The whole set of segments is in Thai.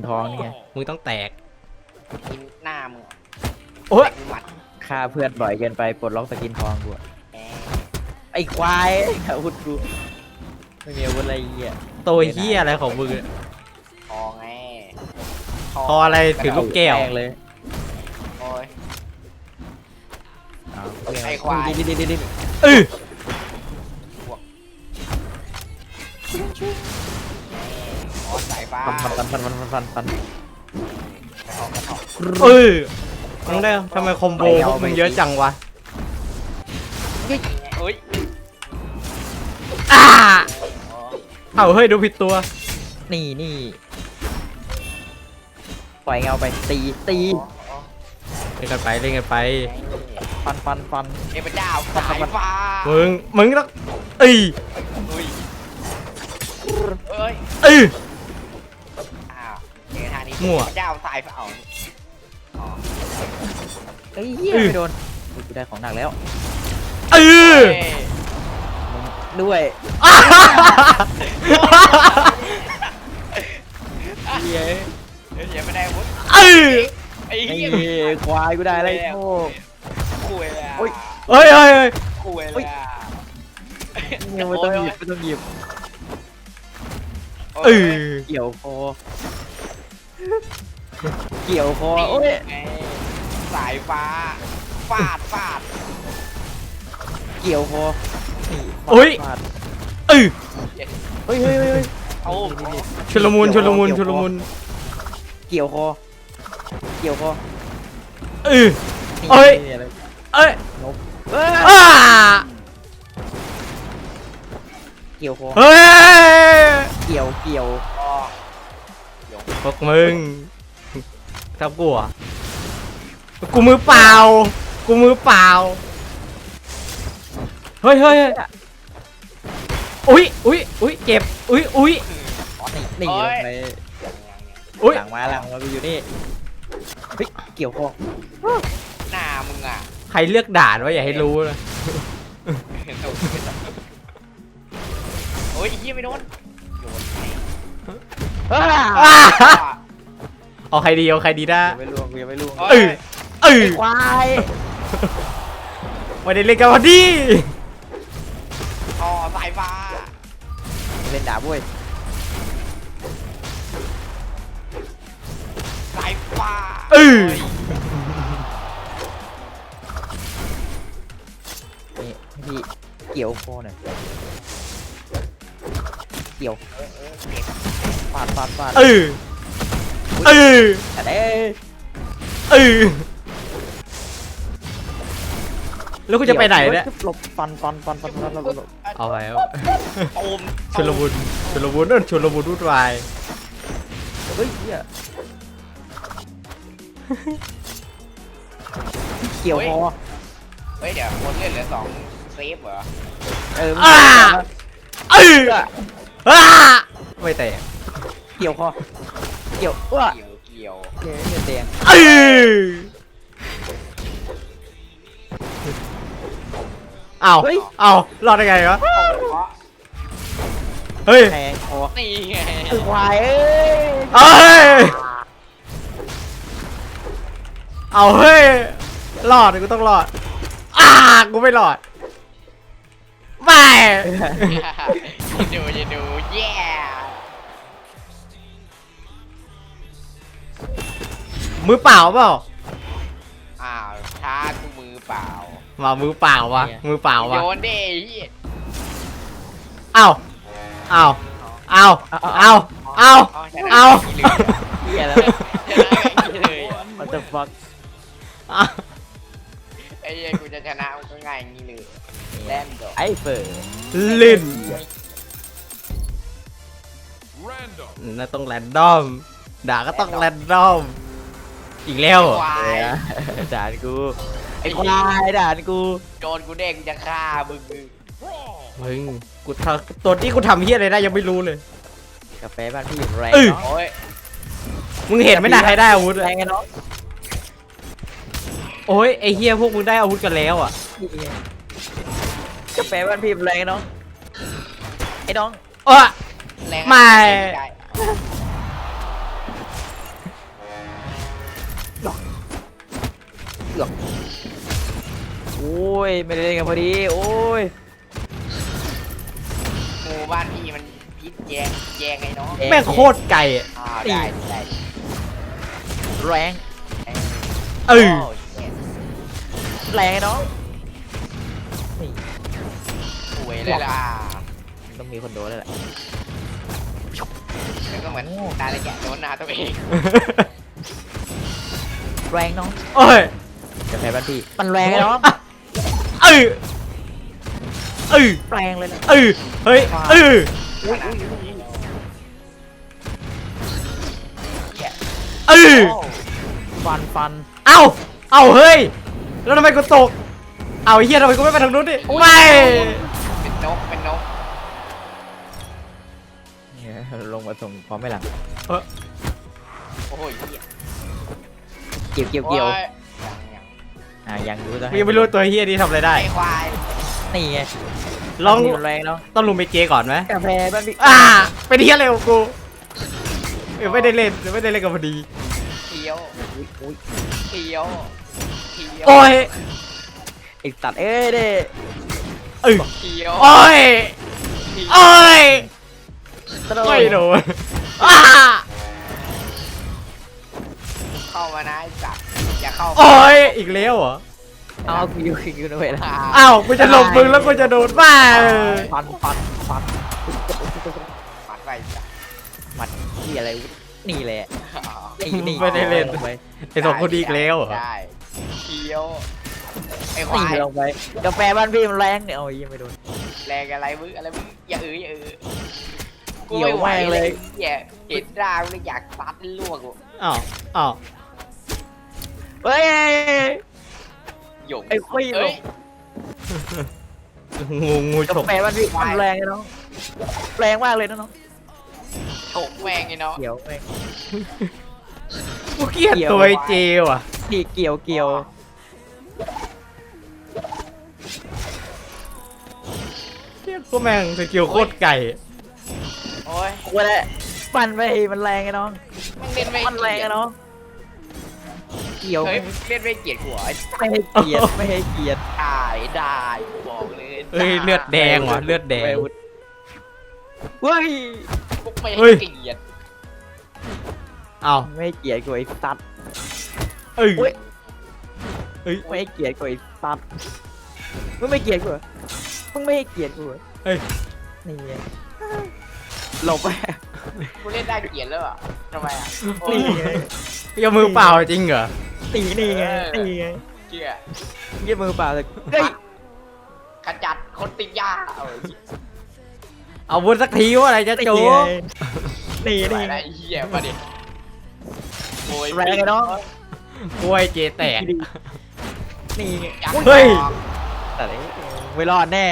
นทองนี่ไงมึงต้องแตกกินหน้ามึงโอ๊ยแต่กูหมัดฆ่าเพื่อนบ่อยเกินไปปลดล็อกสกินทองกูอะแหมไอ้ควายอาวุธกูไม่มีอาวุธอะไรเหี้ยตัวเฮียอะไรของมึงอะคอไงพออะไรถือลูกแก้วป้งเลยโอ้ย เอาไอ้ควาย ดิดิดิดิดิเออ ฟันฟันฟันฟันฟันฟันฟันกระทอกกระทอกเออมึงได้ทำไมคอมโบพวกมึงเยอะจังวะเฮ้ยอ่าอ๋อเอาเฮ้ยดูผิดตัว นี่นี่ปล่อยเงาไปตีตีเล่นกันไปเล่นกันไปฟันฟันฟันเทพเจ้าสายฟ้ามึงมึงต้องเอ้ยอุ้ยเอ้ยเอ้ย มั่วเทพเจ้าสายฟ้าเอาอ๋อไอ้เหี้ยอื้อ ไม่โดนอุ๊ยกูได้ของหนักแล้ว เออเฮ้ยด้วยอ่าเหี้ยเดี๋ยวอย่าไม่ได้อาวุธเออไอ้ไอ้เหี้ยควายกูได้อะไรโง่คุยเลยอะโอ้ย เฮ้ยเฮ้ยเฮ้ยคุยเลยอะยังไม่ต้องหยิบไม่ต้องหยิบเออเกี่ยวคอ เกี่ยวคอโอ้ยไงสายฟ้าฟาดฟาดเกี่ยวคอนี่โอ้ย ฟาดเออเฮ้ยเฮ้ยเฮ้ยเฮ้ยเอาชุลมุนชุลมุนชุลมุนเกี่ยวคอเกี่ยวคอเออ นี่เอ้ย นี่อะไรเอ้ยนกเอ้ยอ่าเกี่ยวคอเฮ้ยเกี่ยวเกี่ยวอ๋อ พวกมึงทับกูเหรอะกูมือเปล่า กูมือเปล่า เฮ้ยเฮ้ยเฮ้ยอุ้ยอุ้ยอุ้ยเจ็บ อุ้ยอุ้ยนี่นี่ลงไปอุ้ย หลังมาหลังมากูอยู่นี่เฮ้ยเกี่ยวคอหน้ามึงอะใครเลือกด่านวะอย่าให้รู้นะโอ้ยยี่ไม่โดนโดนไง อ้าอ่าเอาใครดีเอาใครดีได้อย่าไปล่วงกูอย่าไปล่วงเออเออควายไม่ได้เล่นกันวันดีอ๋อสายฟ้าเล่นดาบเว้ยสายฟ้าเออนี่พี่เกี่ยวคอหน่อยเกี่ยวาดฟาดฟาดเออเออแต่เด้เออแล้วกูจะไปไหนเนี่ยหลบฟันฟันฟันฟันฟันหลบหลบเอาแล้วตูมชุลมุนชุลมุนนั่นชุลมุนวุ่นวายเฮ้ยเหี้ยเกี่ยวคอเฮ้ยเดี๋ยวคนเล่นเหลือสองเซฟเหรอเอออ่าเออเอออ่าไม่แตก เกี่ยวคอเกี่ยวว้าเกี่ยวเกี่ยวเกี่ยวเนี่ยแดงเออเอาเอารอดได้ไงวะเอาเพราะเฮ้ยแทงคอนี่ไงไอ้ควายเอ้ยเอ้ยเอาเฮ้ยรอดกูต้องรอดอ่ากูไม่รอดไม่ยินดูยินดูแย่ มือเปล่าเปล่าอ้าวช้ากูมือเปล่ามามือเปล่าวะมือเปล่าวะโยนดิเฮียเอาเอาเอาเอาเอาชนะเอาย่งนี้เลยเหี้ยแล้วชนะอย่างนี้เลยอะมันจะฟักเอาไอ้เหี้ยกูจะชนะมันก็ง่ายอย่างนี้เลยแล่นดอกไอ้เฟิร์ลิ้นน่าต้องแรนดอมด่าก็ต้องแรนดอม อีกแล้วเหรอควายด่านกูไอ้ควายด่านกูโดนกูเด้งจะฆ่ามึงมึงกูทำตัวที่กูทำเฮียอะไรได้ยังไม่รู้เลย กาแฟบ้านพี่แรงเอ้ยเนาะโอ้ยมึงเห็นไหมนะใครได้อาวุธแรอะงไงเนาะโอ้ยไอเฮียพวกมึงได้อาวุธกันแล้วอะกาแฟบ้านพี่แรงไงเนาะไอ้น้องเออแรงไม่ กือบโอ้ยไม่ได้เล่นกันพอดี โอ้ยหมู่บ้านพี่มันพิษแยงแยงไอ้น้องแม่งโคตรไก่อะอ่าได้ได้แรงเออโเจ็ดแรงไอ้น้องนี่สวยเลยล่ะมันต้องมีคนโดนแล้วแหละแล้วก็เหมือนตาเลยแกะโดนหน้าตัวเองแรงน้อง โอ้ย จะแพ้บ้านพี่ มันแรงไอ้น้องเออเออแรงเลยนะเออเฮ้ยเอออุ้ยอุ้ยอุ้ยเออฟันฟันเอ้าเอ้าเฮ้ย แล้วทำไมกูตก เอาไอ้เฮียทำไมกูไม่ไปทางนู้นดิ ไม่ เป็นนก เป็นนกเนี่ยลงมาส่งพร้อมไหมหลังเออโอ้ยเหี้ยเกี่ยวเกี่ยวเกี่ยวโอ้ยังยัง อะยังอยู่จะกูยังไม่รู้ตัวเฮียนี่ทำอะไรได้ ไอ้ควายนี่ไงลองนี่มันแรงเนาะต้องลุมไปเจก่อนไหมกาแฟบ้านพี่อ่าเป็นเฮียอะไรของกูเออไม่ได้เล่นไม่ได้เล่นกับพอดี เขียวอุ้ยอุ้ยเขียวเขียวโอ้ยไอ้ตัดเอ้ยเด้เออเขียวโอ้ยเขียวโอ้ยกระโดดไม่โดนอ้า เข้ามานะไอ้สัตว์อย่าเข้าโอ้ยอีกแล้วเหรอเอาคิวคิวด้วยนะอ้าวกูจะหลบมึงแล้วกูจะโดนบ้าฟันฟันฟันปัดไปสัตว์หมัดที่อะไรวะนี่แหละอ๋อนี่นี่ไม่ได้เล่นลงไปไอ้สองคนนี้อีกแล้วเหรอได้เขียวไอ้ควานี่ยลงไปกาแฟบ้านพี่มันแรงเนี่ยโอ้ยยังไม่โดนแรงอะไรมึงอะไรมึงอย่าเอออย่าเออกูเกี่ยวไม่ไหวแม่งเลเลยยอย่าเห็นร่างเลยอยากซัดลวกอะอ้าวอ้าว เฮ้ย หยงไอ้คุย เอ้ยงูงูฉกากแฟบ้านพี่มันแรงไงน้องแรงมากเลยนะน้องฉกแม่งไอ้เนาะ เกี่ยวแม่ง กูเกลียดตัวไอ้เจว่ะนี่เกี่ยวเกี่ยวเหี้ยกูแม่งสกิลโคตรไก่โอ้ยกูแหละปั่นไปมันแรงไงน้องแม่งเล่นไม่มันแรงไงน้อง เกี่ยว เฮ้ไม่ยเล่นไม่เกลียดหัวไอ้ไม่ให้เกียรติไม่ให้เกียรติได้ได้บอกเลยเอ้ยเลือดแดงว่ะเลือดแดงเฮ้ยพวกไม่เฮ้ให้ย เกลียดอ้าวไม่ให้เกียรติกูไอ้สัตว์เอ้ยอุ๊ยเอ้ยไม่ให้เกียรติกูไอ้สัตว์มึงไม่เกลียรติกูเหรอมึงไม่ให้เกียรติกูเหรอเอ้ยนี่ไงหลบไปกูเล่นได้เกลียดแล้วอะทำไมอะโอ้ยนี่ไงอย่ามือเปล่าจริงเหรอ ตีนี่ไงเออตีไงเกลียดยืดมือเปล่าเลยเฮ้ยขจัดคนติดยาเอาไอ้เอาวุธสักทีว่าอะไรจะตีโจ๊ไงกนี่เหี้ยนี่อะไรเหี้ยมาดิโวยแรงไงน้องกล้วยเจแตก นี่ไงอยากเฮ้ย แต่ไม่รอดแน่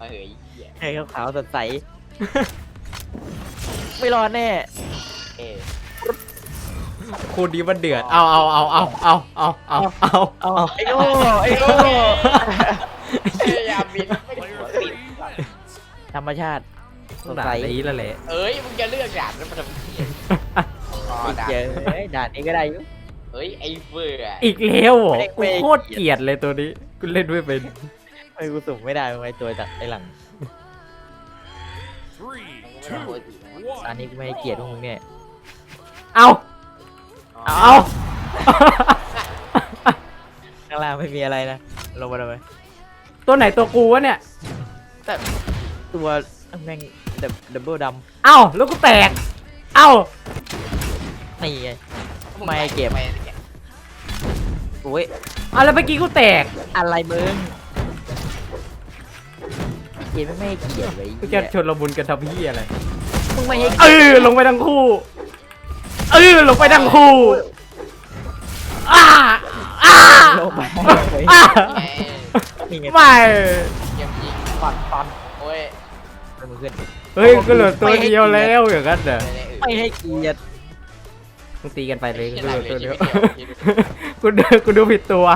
มาเหยเหี้ยให้ขาวๆสดใส ไม่รอดแน่ เอ้ย คูดีมันเดือด เอาเอาเอาเอาเอาเอาเอาเอาเอาไอ้โง่ไอ้โง่เอ้ยอย่าบินไม่ได้หัวติดธรรมชาติสดด่าใสนี้แล้วแหละเอ้ยมึงจะเลือกด่านแล้วมาทำเหี้ยอ๋ออีกด่านเจอเฮ้ยด่านนี้ก็ได้อยู่เฮ้ยไอ้เบื่ออีกแล้วเหรอไม่กูไม่โคตรเกลียดเลยตัวนี้ กูเล่นไม่เป็น ไอ้กูสุ่มไม่ได้ไอ้ตัวจากไอ้หลังมันก็ไม่ต้องปกตินะอันนี้กูไม่ให้เกียรติพวกมึงเนี่ย เอาอ๋อ เอาข้างล่างไม่มีอะไรนะ ลงมาทำไมตัวไหนตัวกูวะเนี่ยตัวแม่งดับเบิลดเอ้าแล้วกูแตก เอ้าำนี่ไง ไม่เก็บ ไม่เก็บโอ้ยเอาแล้วเมื่อกี้กูแตก อะไรมึงเกียรติไม่ให้เกียรติไว้กูจะชนระบุญกันทำพี่อะไร มึงไม่ให้เออลงไปทั้งคู่ เออลงไปทั้งคู่อ้าอ้าลงไปอ้าไงนี่ไงไม่เกมยิงฟันฟันโอ้ยไปมือขึ้นเฮ้ยก็เหลือตัวเดียวแล้วอย่างนั้นเหรอไม่ได้เออไม่ให้เกียรติมึงตีกันไปเลยไม่กูได้เหลือเลตัยวเดียวชีวิตเดียวกูดูกูดูผิดตัว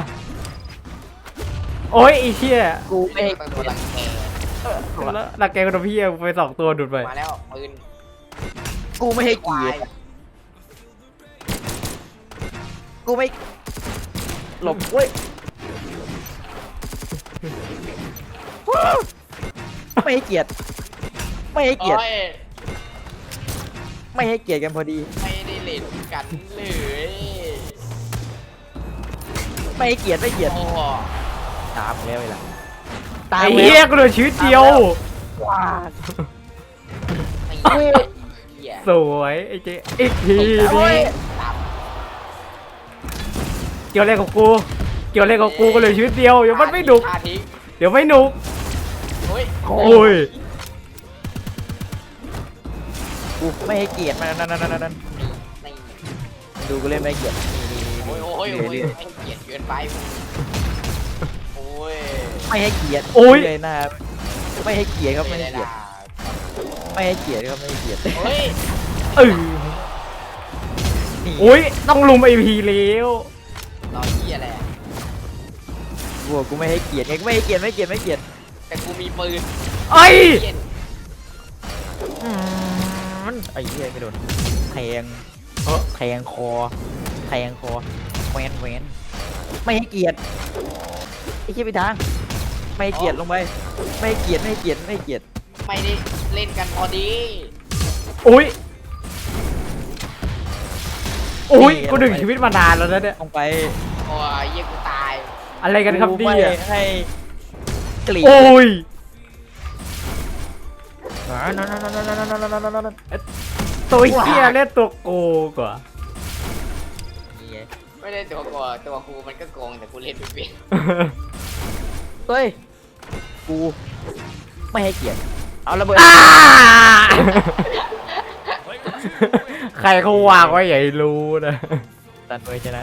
โอ้ยไอ้เชี่ยกูไม่ให้ต้องโดนรังแกแล้วลักแกกูโดนพี่ไปสองตัวดุดไปมาแล้วปืนกูไม่ให้ควาเกียรยติ กูไม่หลบเว้ยไม่ให้เกียรติไม่ให้เกียรติโอ้ยไม่ให้เกียรติกันพอดี ไม่ได้เล่นกันเลยไม่ให้เกียรติไม่ให้เกียรติโอ้ตามแล้วเวลาตามไอ้แล้เหี้ยวกูเหลือชีวิตเดียว ว้าไอ้เฮ้ยเหี้ยสวยไอ้เจ๊อีกทีโอ้ยตาม เกี่ยวอะไรกับกู เกี่ยวอะไรกับกูกูเหลือชีวิตเดียวเดี๋ยวมันไม่หนุก อาทิตย์เดี๋ยวไม่หนุก โอ้ยโอ้ยกูไม่ให้เกียรติมันนั่นนั่นนั่นนั่นนี่ดูกูเล่นไม่ให้เกียรตินี่นี่โอ้ยโอ้ยนี่โอ้ยนี่ให้เกียรติเกินไปโอ้ยไม่ให้เกียรติโอ้ยเลยหน้าไม่ให้เกียรติครับไม่ไม่ให้ได้เกียรติด่าไม่ให้เกียรติครับไม่ให้เกียรติโอ้ยเออนี่อุ้ยต้องลุมไอพีแล้ว รอเหี้ยอะไรอะกูบอกกูไม่ให้เกียรติไงกูไม่ให้เกียรติไม่ให้เกียรติไม่ให้เกียรติแต่กูมีปืนเอ้ยเหี้ยอืมไอ้เหี้ยไม่โดนแทงเออแทงคอแทงคอแวนแวนไม่ให้เกียรติไอ้เหี้ยไปทางไม่ให้เกียรติลงไปไม่ให้เกียรติไม่ให้เกียรติไม่ให้เกียรติไม่ได้เล่นกันพอดีอุ้ย อุ้ยกูดึงชีวิตมานานแล้วนะเนี่ยลงไปโอ้ยเหี้ยกูตายอะไรกันครับกูเนี่ไม่ยให้เกลียดโอ้ยอ่านั่นนั่นนั่นนั่นนั่นนั่นนั่นนั่นตัวเฮียเล่นตัวโกกว่านี่ไงไม่ได้ตัวกูตัวกูมันก็โกงแต่กูเล่นไม่เป็นเฮ้ย กู ไม่ให้เกียรติเอาระเบิดอ่า ใครเขาวางไว้ใหญ่รู้นะ ตัดไวชนะ